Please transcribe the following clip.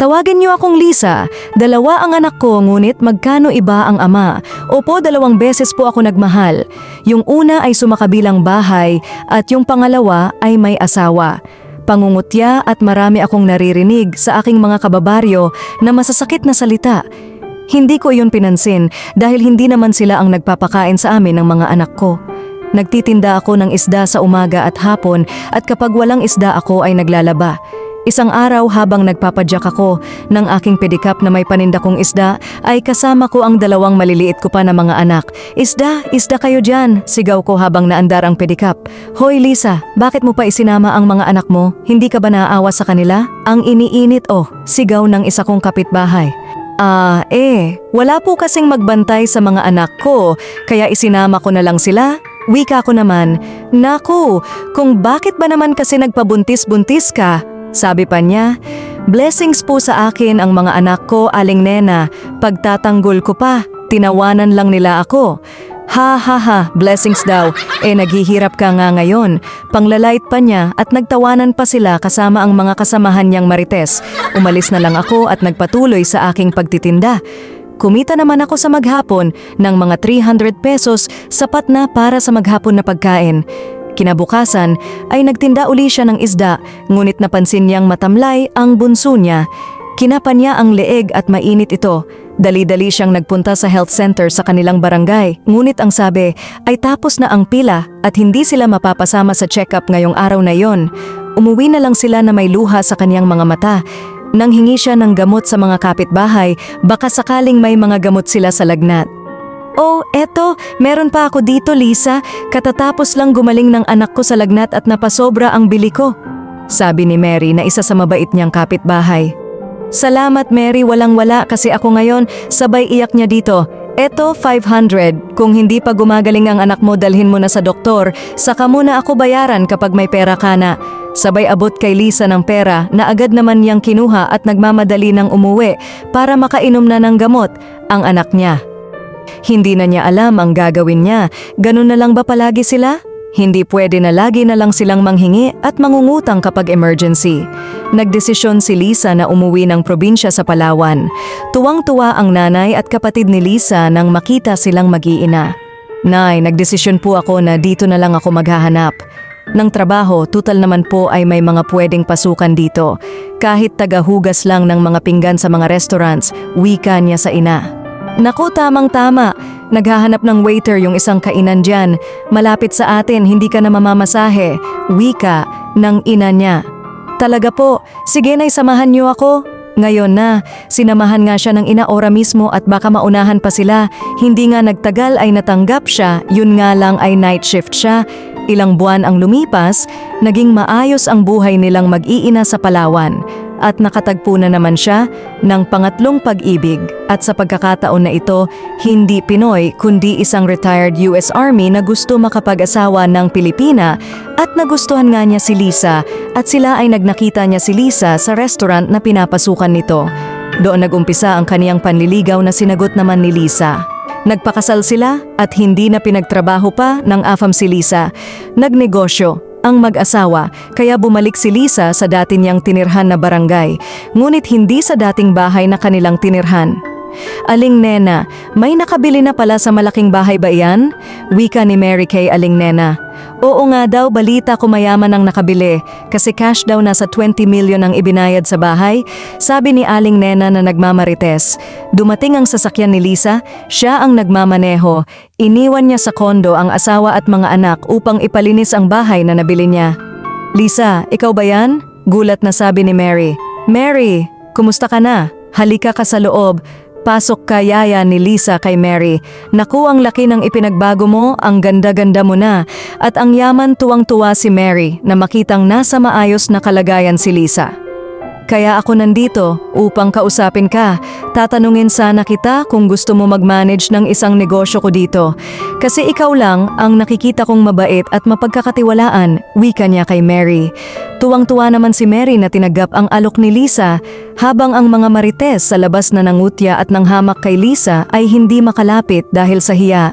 Tawagin niyo akong Lisa. Dalawa ang anak ko ngunit magkano iba ang ama. Opo, dalawang beses po ako nagmahal. Yung una ay sumakabilang bahay at yung pangalawa ay may asawa. Pangungutya at marami akong naririnig sa aking mga kababaryo na masasakit na salita. Hindi ko iyon pinansin dahil hindi naman sila ang nagpapakain sa amin ng mga anak ko. Nagtitinda ako ng isda sa umaga at hapon at kapag walang isda ako ay naglalaba. Isang araw habang nagpapadyak ako ng aking pedicab na may paninda kong isda ay kasama ko ang dalawang maliliit ko pa na mga anak. Isda, isda kayo dyan, sigaw ko habang naandar ang pedicab. Hoy Lisa, bakit mo pa isinama ang mga anak mo? Hindi ka ba naaawa sa kanila? Ang iniinit oh, sigaw ng isa kong kapitbahay. Ah, eh, wala po kasing magbantay sa mga anak ko, kaya isinama ko na lang sila. Wika ko naman, Naku, kung bakit ba naman kasi nagpabuntis-buntis ka? Sabi pa niya, Blessings po sa akin ang mga anak ko, aling nena. Pagtatanggol ko pa, tinawanan lang nila ako. Ha ha ha, blessings daw. Eh naghihirap ka nga ngayon. Panglalait pa niya at nagtawanan pa sila kasama ang mga kasamahan niyang marites. Umalis na lang ako at nagpatuloy sa aking pagtitinda. Kumita naman ako sa maghapon ng mga 300 pesos sapat na para sa maghapon na pagkain. Kinabukasan ay nagtinda uli siya ng isda ngunit napansin niyang matamlay ang bunso niya. Kinapa niya ang leeg at mainit ito. Dali-dali siyang nagpunta sa health center sa kanilang barangay. Ngunit ang sabi ay tapos na ang pila at hindi sila mapapasama sa check-up ngayong araw na yon. Umuwi na lang sila na may luha sa kaniyang mga mata. Nang hingi siya ng gamot sa mga kapitbahay, baka sakaling may mga gamot sila sa lagnat. Oh, eto, meron pa ako dito, Lisa. Katatapos lang gumaling ng anak ko sa lagnat at napasobra ang bili ko. Sabi ni Mary na isa sa mabait niyang kapitbahay. Salamat Mary, walang-wala kasi ako ngayon sabay iyak niya dito. Eto, 500. Kung hindi pa gumagaling ang anak mo, dalhin mo na sa doktor. Saka muna ako bayaran kapag may pera ka na. Sabay abot kay Lisa ng pera na agad naman niyang kinuha at nagmamadali ng umuwi para makainom na ng gamot ang anak niya. Hindi na niya alam ang gagawin niya. Ganun na lang ba palagi sila? Hindi pwede na lagi na lang silang manghingi at mangungutang kapag emergency. Nagdesisyon si Lisa na umuwi ng probinsya sa Palawan. Tuwang-tuwa ang nanay at kapatid ni Lisa nang makita silang mag-iina. Nay, nagdesisyon po ako na dito na lang ako maghahanap. Ng trabaho, tutal naman po ay may mga pwedeng pasukan dito. Kahit tagahugas lang ng mga pinggan sa mga restaurants, wika niya sa ina. Naku, tamang-tama. Naghahanap ng waiter yung isang kainan dyan. Malapit sa atin, hindi ka na mamamasahe. Wika ng ina niya. Talaga po, sige na samahan niyo ako. Ngayon na, sinamahan nga siya ng ina ora mismo at baka maunahan pa sila. Hindi nga nagtagal ay natanggap siya, yun nga lang ay night shift siya. Ilang buwan ang lumipas, naging maayos ang buhay nilang mag-iina sa Palawan at nakatagpo na naman siya ng pangatlong pag-ibig at sa pagkakataon na ito, hindi Pinoy kundi isang retired US Army na gusto makapag-asawa ng Pilipina at nagustuhan nga niya si Lisa at sila ay nagnakita niya si Lisa sa restaurant na pinapasukan nito. Doon nagumpisa ang kaniyang panliligaw na sinagot naman ni Lisa. Nagpakasal sila at hindi na pinagtrabaho pa ng afam si Lisa. Nagnegosyo ang mag-asawa kaya bumalik si Lisa sa dati niyang tinirhan na barangay, ngunit hindi sa dating bahay na kanilang tinirhan. Aling Nena, may nakabili na pala sa malaking bahay ba iyan? Wika ni Mary kay Aling Nena. Oo nga daw, balita ko mayaman ang nakabili kasi cash daw nasa 20 million ang ibinayad sa bahay. Sabi ni Aling Nena na nagmamarites. Dumating ang sasakyan ni Lisa, siya ang nagmamaneho. Iniwan niya sa kondo ang asawa at mga anak upang ipalinis ang bahay na nabili niya. Lisa, ikaw ba yan? Gulat na sabi ni Mary. Mary, kumusta ka na? Halika ka sa loob. Pasok ka yaya ni Lisa kay Mary. Naku ang laki ng ipinagbago mo, ang ganda-ganda mo na. At ang yaman tuwang-tuwa si Mary na makitang nasa maayos na kalagayan si Lisa. Kaya ako nandito upang kausapin ka. Tatanungin sana kita kung gusto mo mag-manage ng isang negosyo ko dito. Kasi ikaw lang ang nakikita kong mabait at mapagkakatiwalaan, wika niya kay Mary. Tuwang-tuwa naman si Mary na tinagap ang alok ni Lisa, habang ang mga marites sa labas na nangutya at nanghamak kay Lisa ay hindi makalapit dahil sa hiya.